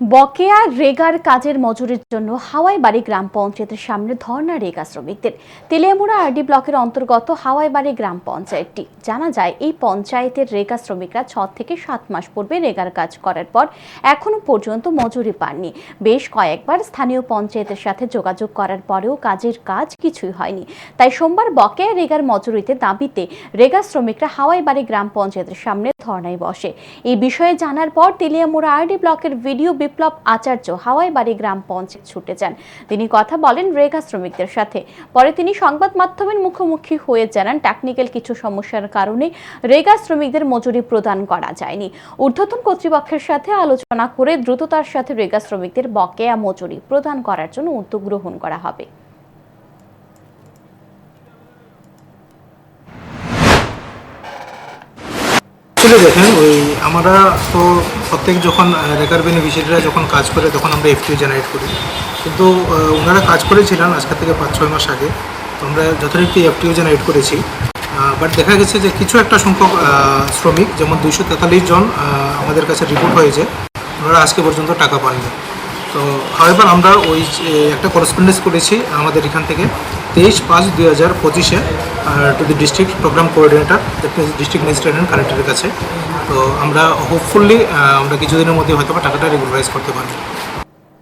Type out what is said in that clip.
বকেয়া রেগার কাজের মজুরির জন্য হাওয়াই বাড়ি গ্রাম পঞ্চায়েতের সামনে ধর্ণা রেগা শ্রমিকদের। তেলিয়ামুড়া আরডি ব্লকের অন্তর্গত হাওয়াই বাড়ি গ্রাম পঞ্চায়েতটি জানা যায়, এই পঞ্চায়েতের রেগা শ্রমিকরা ছ থেকে সাত মাস পূর্বে রেগার কাজ করার পর এখনও পর্যন্ত মজুরি পাননি। বেশ কয়েকবার স্থানীয় পঞ্চায়েতের সাথে যোগাযোগ করার পরেও কাজের কাজ কিছুই হয়নি। তাই সোমবার বকেয়া রেগার মজুরিতে দাবিতে রেগা শ্রমিকরা হাওয়াই বাড়ি গ্রাম পঞ্চায়েতের সামনে ধর্নায় বসে। এই বিষয়ে জানার পর তেলিয়ামুড়া আরডি ব্লকের ভিডিও বিপ্লব আচার্য হাওয়াই বাড়ি গ্রাম পঞ্চায়েত ছুটে যান। তিনি কথা বলেন রেগা শ্রমিকদের সাথে। পরে তিনি সংবাদ মাধ্যমের মুখোমুখি হয়ে জানান, টেকনিক্যাল কিছু সমস্যার কারণে রেগা শ্রমিকদের মজুরি প্রদান করা যায়নি। ঊর্ধ্বতন কর্তৃপক্ষের সাথে আলোচনা করে দ্রুততার সাথে রেগা শ্রমিকদের বকেয়া মজুরি প্রদান করার জন্য উদ্যোগ গ্রহণ করা হবে। আসলে দেখেন ওই আমরা তো প্রত্যেক যখন রেকার বেনিফিশিয়ারিরা যখন কাজ করে, তখন আমরা এফটিও জেনারেট করি। কিন্তু ওনারা কাজ করেছিলেন আজকে থেকে পাঁচ, ছয় মাস আগে। তো আমরা যথারীতি এফটিও জেনারেট করেছি। বাট দেখা গেছে যে কিছু একটা সংখ্যক শ্রমিক, যেমন দুইশো তেতাল্লিশ জন আমাদের কাছে রিপোর্ট হয়েছে। ওনারা আজকে পর্যন্ত টাকা পাননি তো হাওয়েভার আমরা ওই একটা করেসপন্ডেন্স করেছি আমাদের এখান থেকে। তেইশ পাঁচ দুই হাজার পঁচিশে to the district programme coordinator district magistrate and কালেক্টরের কাছে। তো আমরা হোপফুলি আমরা কিছুদিনের মধ্যে হয়তো টাকাটা রেগুলারাইজ করতে পারব।